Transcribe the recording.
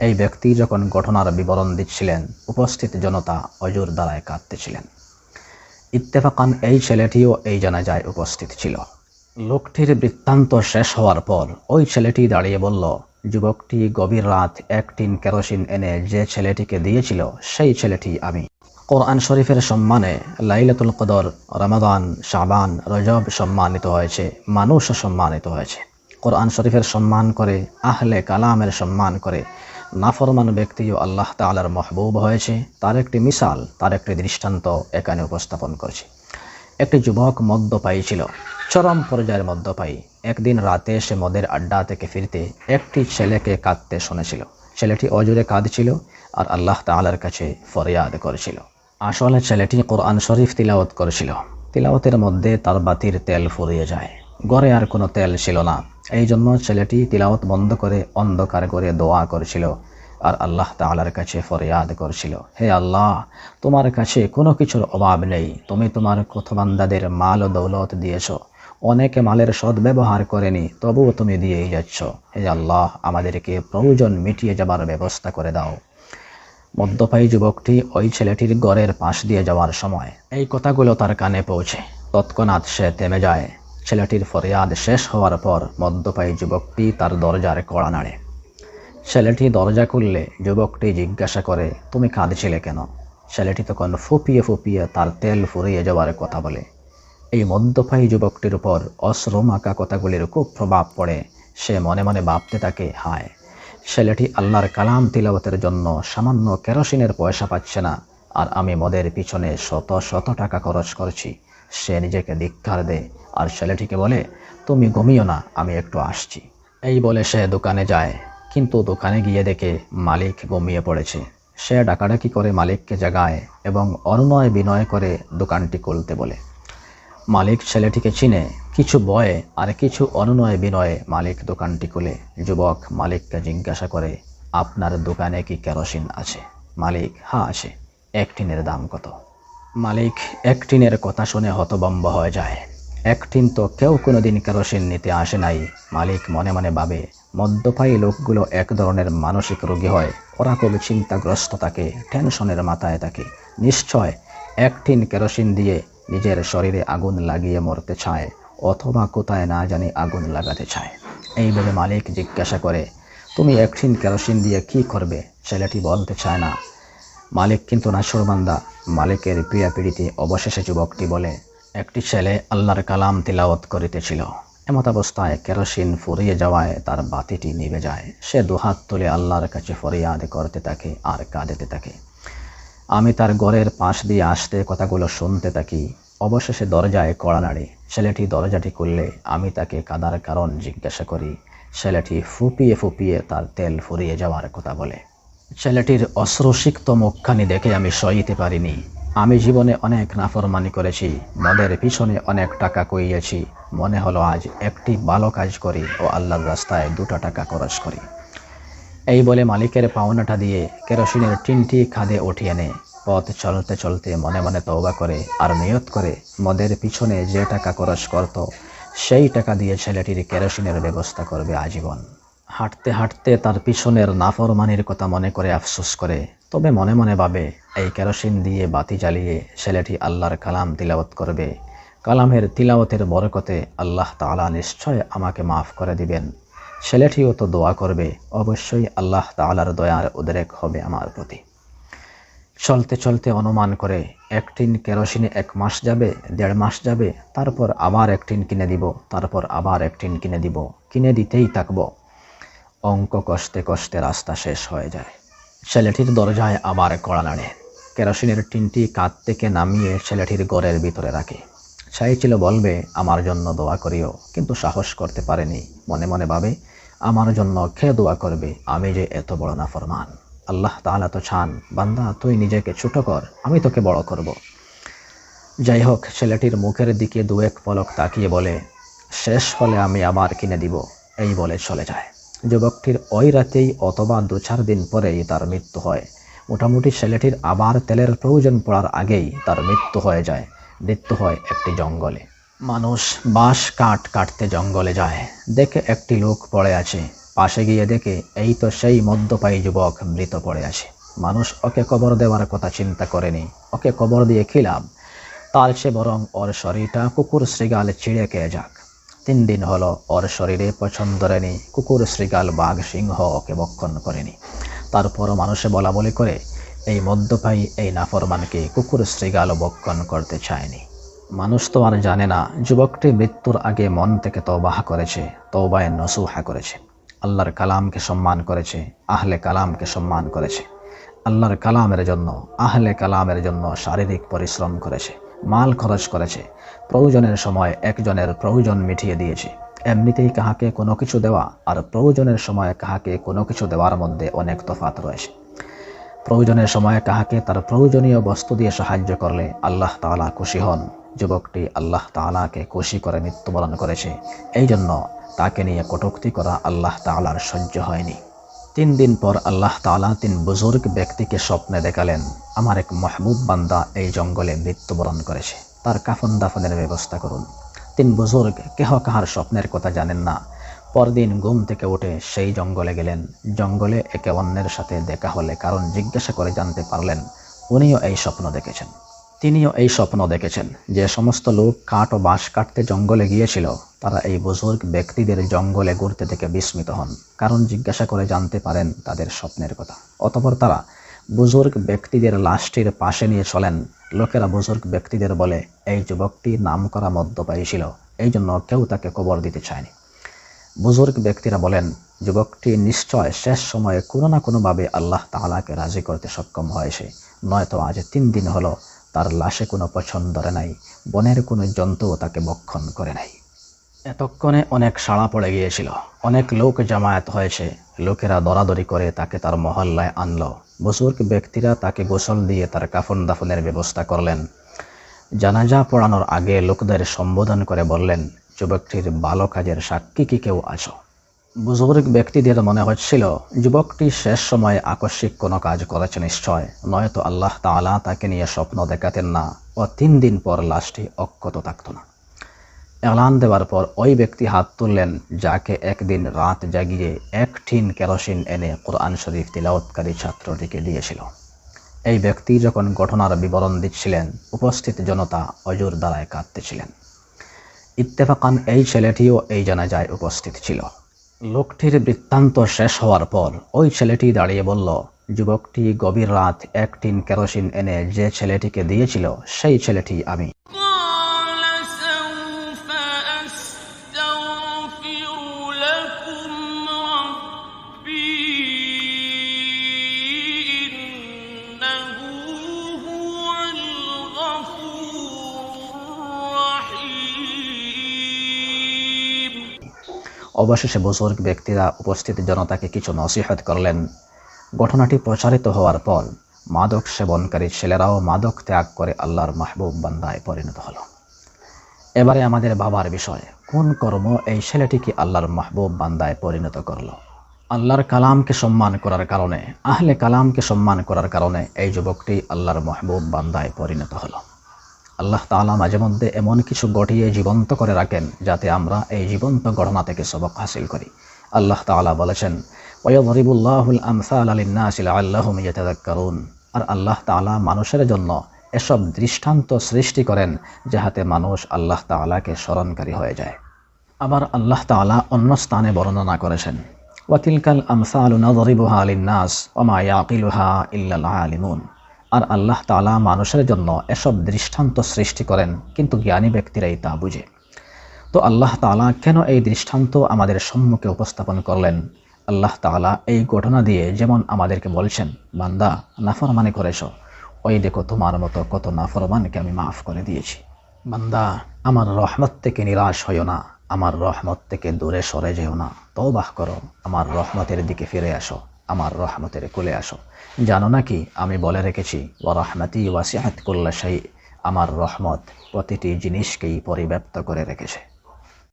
এই ব্যক্তি যখন ঘটনার বিবরণ দিচ্ছিলেন, উপস্থিত জনতা অজুর দ্বারায় কাঁদতেছিলেন। ইত্তেফাকান এই ছেলেটিও এই জানাজায় উপস্থিত ছিল। লোকটির বৃত্তান্ত শেষ হওয়ার পর ওই ছেলেটি দাঁড়িয়ে বলল, যুবকটি গভীর রাত এক টিন কেরোসিন এনে যে ছেলেটিকে দিয়েছিল, সেই ছেলেটি আমি। কোরআন শরীফের সম্মানে লাইলাতুল কদর, রমাদান, শাবান, রজব সম্মানিত হয়েছে মানুষও সম্মানিত হয়েছে। কোরআন শরীফের সম্মান করে, আহলে কালামের সম্মান করে নাফরমান ব্যক্তিও আল্লাহ তালার মহবুব হয়েছে। তার একটি মিসাল, তার একটি দৃষ্টান্ত এখানে উপস্থাপন করছে। একটি যুবক মদ্যপায়ী ছিল, চরম পর্যায়ের মদ্যপায়ী। একদিন রাতে সে মদের আড্ডা থেকে ফিরতে একটি ছেলেকে কাঁদতে শুনেছিল। ছেলেটি অজুরে কাঁদছিল আর আল্লাহ তালার কাছে ফরিয়াদ করেছিল। আসলে ছেলেটি কোরআন শরীফ তিলাওয়াত করেছিল। তিলাওয়াতের মধ্যে তার বাতির তেল ফুরিয়ে যায়। গড়ে আর কোনো তেল ছিল না। এই জন্য ছেলেটি তিলাওয়াত বন্ধ করে অন্ধকার করে দোয়া করেছিল আর আল্লাহ তালার কাছে ফরিয়াদ করছিল। হে আল্লাহ, তোমার কাছে কোনো কিছুর অভাব নেই। তুমি তোমার কথবান্দাদের মাল দৌলত দিয়েছ। অনেকে মালের সদ্ব্যবহার করেনি, তবুও তুমি দিয়েই যাচ্ছ। হে আল্লাহ, আমাদেরকে প্রয়োজন মিটিয়ে যাবার ব্যবস্থা করে দাও। মদ্যপায়ী যুবকটি ওই ছেলেটির গড়ের পাশ দিয়ে যাওয়ার সময় এই কথাগুলো তার কানে পৌঁছে। তৎক্ষণাৎ সে থেমে যায়। ছেলেটির ফরিয়াদ শেষ হওয়ার পর মদ্যপায়ী যুবকটি তার দরজার কড়া নাড়ে। ছেলেটি দরজা খুললে যুবকটি জিজ্ঞাসা করে, তুমি কাঁদছিলে কেন? ছেলেটি তখন ফুপিয়ে ফুপিয়ে তার তেল ফুরিয়ে যাওয়ার কথা বলে। এই মদ্যপায়ী যুবকটির উপর অশ্রম আঁকা কথাগুলির খুব প্রভাব পড়ে। সে মনে মনে ভাবতে থাকে, হায়, ছেলেটি আল্লাহর কালাম তিলাবতের জন্য সামান্য কেরোসিনের পয়সা পাচ্ছে না। আর আমি মদের পিছনে শত শত টাকা খরচ করছি। সে নিজেকে ধিক্কার দেয়। আর ছেলেটিকে বলে, তুমি ঘুমিও না, আমি একটু আসছি। এই বলে সে দোকানে যায়। কিন্তু দোকানে গিয়ে দেখে মালিক ঘুমিয়ে পড়েছে। সে ডাকাডাকি করে মালিককে জাগায় এবং অনুনয় বিনয় করে দোকানটি খুলতে বলে। মালিক ছেলেটিকে চিনে। কিছু বয়ে আর কিছু অনুনয় বিনয়ে মালিক দোকানটি খুলে। যুবক মালিককে জিজ্ঞাসা করে, আপনার দোকানে কি কেরোসিন আছে? মালিক হ্যাঁ আছে। এক টিনের দাম কত? মালিক, একটিনের কথা শুনে হতবম্ব হয়ে যায়। একটিন তো কেউ কোনো দিন কেরোসিন নিতে আসে নাই। মালিক মনে মনে ভাবে, মদ্যপায়ী লোকগুলো এক ধরনের মানসিক রোগী হয়। ওরা খুব চিন্তাগ্রস্ত থাকে, টেনশনের মাথায় থাকে। নিশ্চয় এক টিন কেরোসিন দিয়ে নিজের শরীরে আগুন লাগিয়ে মরতে চায়, অথবা কোথায় না জানি আগুন লাগাতে চায়। এইভাবে মালিক জিজ্ঞাসা করে, তুমি এক টিন কেরোসিন দিয়ে কি করবে? ছেলেটি বলতে চায় না। মালিক কিন্তু নাসরবান্দা মালিকের প্রিয়া পিড়িতে অবশেষে যুবকটি বলে, একটি ছেলে আল্লাহর কালাম তিলাওয়াত করিতেছিল। এমত অবস্থায় কেরোসিন ফুরিয়ে যাওয়ায় তার বাতিটি নিভে যায়। সে দুহাত তুলে আল্লাহর কাছে ফরিয়াদ করতে থাকে আর কাঁদেতে থাকে। আমি তার ঘরের পাশ দিয়ে আসতে কথাগুলো শুনতে থাকি। অবশেষে দরজায় কড়া নাড়ে। ছেলেটি দরজাটি খুললে আমি তাকে কাদার কারণ জিজ্ঞাসা করি। ছেলেটি ফুপিয়ে ফুপিয়ে তার তেল ফুরিয়ে যাওয়ার কথা বলে। ছেলেটির অশ্রুসিক্ত মুখখানি দেখে আমি সইতে পারিনি। আমি জীবনে অনেক নাফরমানি করেছি, মদের পিছনে অনেক টাকা কইয়েছি। মনে হলো আজ একটি ভালো কাজ করি ও আল্লাহর রাস্তায় দুটো টাকা খরচ করি। এই বলে মালিকের পাওনাটা দিয়ে কেরোসিনের টিনটি খাদে উঠিয়ে নেয় পথ চলতে চলতে মনে মনে তওবা করে আর নিয়ত করে মদের পিছনে যে টাকা খরচ করত, সেই টাকা দিয়ে ছেলেটির কেরোসিনের ব্যবস্থা করবে আজীবন। হাঁটতে হাঁটতে তার পিছনের নাফরমানির কথা মনে করে আফসোস করে। তবে মনে মনে ভাবে, এই কেরোসিন দিয়ে বাতি জ্বালিয়ে ছেলেটি আল্লাহর কালাম তিলাওয়াত করবে। কালামের তিলাওয়াতের বরকতে আল্লাহ তাআলা নিশ্চয় আমাকে মাফ করে দিবেন। ছেলেটিও তো দোয়া করবে, অবশ্যই আল্লাহ তাআলার দয়ার উদ্রেক হবে আমার প্রতি। চলতে চলতে অনুমান করে, এক টিন কেরোসিনে এক মাস যাবে, দেড় মাস যাবে, তারপর আবার এক টিন কিনে দিব, তারপর আবার এক টিন কিনে দিব, কিনে দিতেই থাকব। অঙ্ক কষ্টে কষ্টে রাস্তা শেষ হয়ে যায়। ছেলেটির দরজায় আবার কড়া নাড়ে। কেরোসিনের টিনটি কাঁধ থেকে নামিয়ে ছেলেটির ঘরের ভিতরে রাখে। চাইছিল বলবে, আমার জন্য দোয়া করিও। কিন্তু সাহস করতে পারেনি। মনে মনে ভাবে, আমার জন্য খেয়ে দোয়া করবে? আমি যে এত বড় না ফরমান আল্লাহ তাহলে তো ছান বান্দা, তুই নিজেকে ছোট কর, আমি তোকে বড় করব। যাই হোক, ছেলেটির মুখের দিকে দু এক পলক তাকিয়ে বলে, শেষ হলে আমি আবার কিনে দিব। এই বলে চলে যায়। যুবকটির ওই রাতেই অথবা দু চার দিন পরেই তার মৃত্যু হয়। মোটামুটি ছেলেটির আবার তেলের প্রয়োজন পড়ার আগেই তার মৃত্যু হয়ে যায়। মৃত্যু হয় একটি জঙ্গলে। মানুষ বাঁশ কাঠ কাটতে জঙ্গলে যায়। দেখে একটি লোক পড়ে আছে। পাশে গিয়ে দেখে এই তো সেই মদ্যপায়ী যুবক মৃত পড়ে আছে। মানুষ ওকে কবর দেওয়ার কথা চিন্তা করেনি। ওকে কবর দিয়ে খিলাম তার সে বরং ওর শরীরটা কুকুর শ্রীগাল ছিঁড়ে খেয়ে যাক। তিন দিন হলো ওর শরীরে পছন্দ রেনি, কুকুর শ্রীগাল বাঘ, সিংহ ওকে বক্ষণ করেনি। তারপরও মানুষে বলা বলি করে, এই মদ্যপায়ী, এই নাফরমানকে কুকুর শ্রীগাল বক্ষণ করতে চায়নি। মানুষ তো আর জানে না, যুবকটি মৃত্যুর আগে মন থেকে তৌবাহ করেছে তৌবায় নসুহা করেছে। আল্লাহর কালামকে সম্মান করেছে, আহলে কালামকে সম্মান করেছে। আল্লাহর কালামের জন্য, আহলে কালামের জন্য শারীরিক পরিশ্রম করেছে। মাল খরচ করেছে। প্রয়োজনের সময় একজনের প্রয়োজন মিটিয়ে দিয়েছে। এমনিতেই কাহাকে কোনো কিছু দেওয়া আর প্রয়োজনের সময় কাহাকে কোনো কিছু দেওয়ার মধ্যে অনেক তফাত রয়েছে। প্রয়োজনের সময় কাহাকে তার প্রয়োজনীয় বস্তু দিয়ে সাহায্য করলে আল্লাহ তাআলা খুশি হন। যুবকটি আল্লাহ তাআলাকে খুশি করে মৃত্যুবরণ করেছে। এই জন্য তাকে নিয়ে কটুক্তি করা আল্লাহ তাআলার সহ্য হয়নি। তিন দিন পর আল্লাহ তাআলা তিন বুজুর্গ ব্যক্তিকে স্বপ্নে দেখালেন। আমার এক মাহবুব বান্দা এই জঙ্গলে মৃত্যুবরণ করেছে। তার কাফন দাফনের ব্যবস্থা করুন। তিন বুজুর্গ কেহ কাহার স্বপ্নের কথা জানেন না। পরদিন ঘুম থেকে উঠে সেই জঙ্গলে গেলেন। জঙ্গলে একে অন্যের সাথে দেখা হলে কারণ জিজ্ঞাসা করে জানতে পারলেন, উনিও এই স্বপ্ন দেখেছেন। তিনিও এই স্বপ্ন দেখেছেন যে সমস্ত লোক কাঠ ও বাঁশ কাটতে জঙ্গলে গিয়েছিল। তারা এই বুজুর্গ ব্যক্তিদের জঙ্গলে ঘুরতে থেকে বিস্মিত হন। কারণ জিজ্ঞাসা করে জানতে পারেন তাদের স্বপ্নের কথা। অতপর তারা বুজুর্গ ব্যক্তিদের লাশটির পাশে নিয়ে চলেন। লোকেরা বুজুর্গ ব্যক্তিদের বলে, এই যুবকটি নাম করা মদ্যপায়ী ছিল, এই জন্য কেউ তাকে কবর দিতে চায়নি। বুজুর্গ ব্যক্তিরা বলেন, যুবকটি নিশ্চয় শেষ সময়ে কোনো না কোনোভাবে আল্লাহ তাআলাকে রাজি করতে সক্ষম হয়েছে। নয়তো আজ তিন দিন হলো, তার লাশে কোনো পছন্দ ধরে নাই, বনের কোনো জন্তুও তাকে বক্ষণ করে নাই। এতক্ষণে অনেক সাড়া পড়ে গিয়েছিল। অনেক লোক জামায়াত হয়েছে। লোকেরা দরাদরি করে তাকে তার মহল্লায় আনলো। বুজুর্গ ব্যক্তিরা তাকে গোসল দিয়ে তার কাফন দাফনের ব্যবস্থা করলেন। জানাজা পড়ানোর আগে লোকদের সম্বোধন করে বললেন, যুবকটির ভালো কাজের সাক্ষী কি কেউ আছো? বুজুর্গ ব্যক্তিদের মনে হচ্ছিল, যুবকটি শেষ সময়ে আকস্মিক কোনো কাজ করেছে নিশ্চয়। নয়তো আল্লাহ তাআলা তাকে নিয়ে স্বপ্ন দেখাতেন না ও তিন দিন পর লাশটি অক্ষত থাকত না। এলান দেওয়ার পর ওই ব্যক্তি হাত তুললেন, যাকে একদিন রাত জাগিয়ে এক ঠিন কেরোসিন এনে কোরআন শরীফ তিলাওয়াতকারী ছাত্রটিকে দিয়েছিল। এই ব্যক্তি যখন ঘটনার বিবরণ দিচ্ছিলেন, উপস্থিত জনতা অজুর দ্বারায় কাঁদতেছিলেন। ইত্তেফাকান এই ছেলেটিও এই জানাজায় উপস্থিত ছিল। লোকটির বৃত্তান্ত শেষ হওয়ার পর ওই ছেলেটি দাঁড়িয়ে বলল, যুবকটি গভীর রাত এক টিন কেরোসিন এনে যে ছেলেটিকে দিয়েছিল, সেই ছেলেটি আমি। অবশেষে বুজুর্গ ব্যক্তিরা উপস্থিত জনতাকে কিছু নসিহত করলেন। ঘটনাটি প্রচারিত হওয়ার পর মাদক সেবনকারী ছেলেরাও মাদক ত্যাগ করে আল্লাহর মাহবুব বান্দায় পরিণত হলো। এবারে আমাদের বাবার বিষয়, কোন কর্ম এই ছেলেটিকে আল্লাহর মাহবুব বান্দায় পরিণত করল? আল্লাহর কালামকে সম্মান করার কারণে, আহলে কালামকে সম্মান করার কারণে এই যুবকটি আল্লাহর মাহবুব বান্দায় পরিণত হলো। আল্লাহ তাআলা মাঝে মধ্যে এমন কিছু গঠিয়ে জীবন্ত করে রাখেন যাতে আমরা এই জীবন্ত ঘটনা থেকে সবক হাসিল করি। আল্লাহ তাআলা বলেছেন ওয়দরিবুল্লাহুল আমসাল আলিন্নাসিল আল্লাহুম আর আল্লাহ তাআলা মানুষের জন্য এসব দৃষ্টান্ত সৃষ্টি করেন যাহাতে মানুষ আল্লাহ তাআলাকে স্মরণকারী হয়ে যায়। আবার আল্লাহ তাআলা অন্য স্থানে বর্ণনা করেছেন ওয়াতিলকাল আমসালু নাযরিবুহা লিন্নাস ওমা ইয়াকিলুহা ইল্লাল আলিমুন। আর আল্লাহ তালা মানুষের জন্য এসব দৃষ্টান্ত সৃষ্টি করেন, কিন্তু জ্ঞানী ব্যক্তিরাই তা বুঝে। তো আল্লাহ তালা কেন এই দৃষ্টান্ত আমাদের সম্মুখে উপস্থাপন করলেন? আল্লাহ তালা এই ঘটনা দিয়ে যেমন আমাদেরকে বলছেন, বান্দা, নাফরমানি করেছ। ওই দেখো তোমার মতো কত নাফরমানকে আমি মাফ করে দিয়েছি। বান্দা, আমার রহমত থেকে নিরাশ হইও না, আমার রহমত থেকে দূরে সরে যেও না। তওবাহ করো, আমার রহমতের দিকে ফিরে আসো। আমার রহমতের কোলে আসো। জানো নাকি আমি বলে রেখেছি ও রহমতি ওয়াসিহাত কুল্লা শাহী আমার রহমত প্রতিটি জিনিসকেই পরিব্যাপ্ত করে রেখেছে।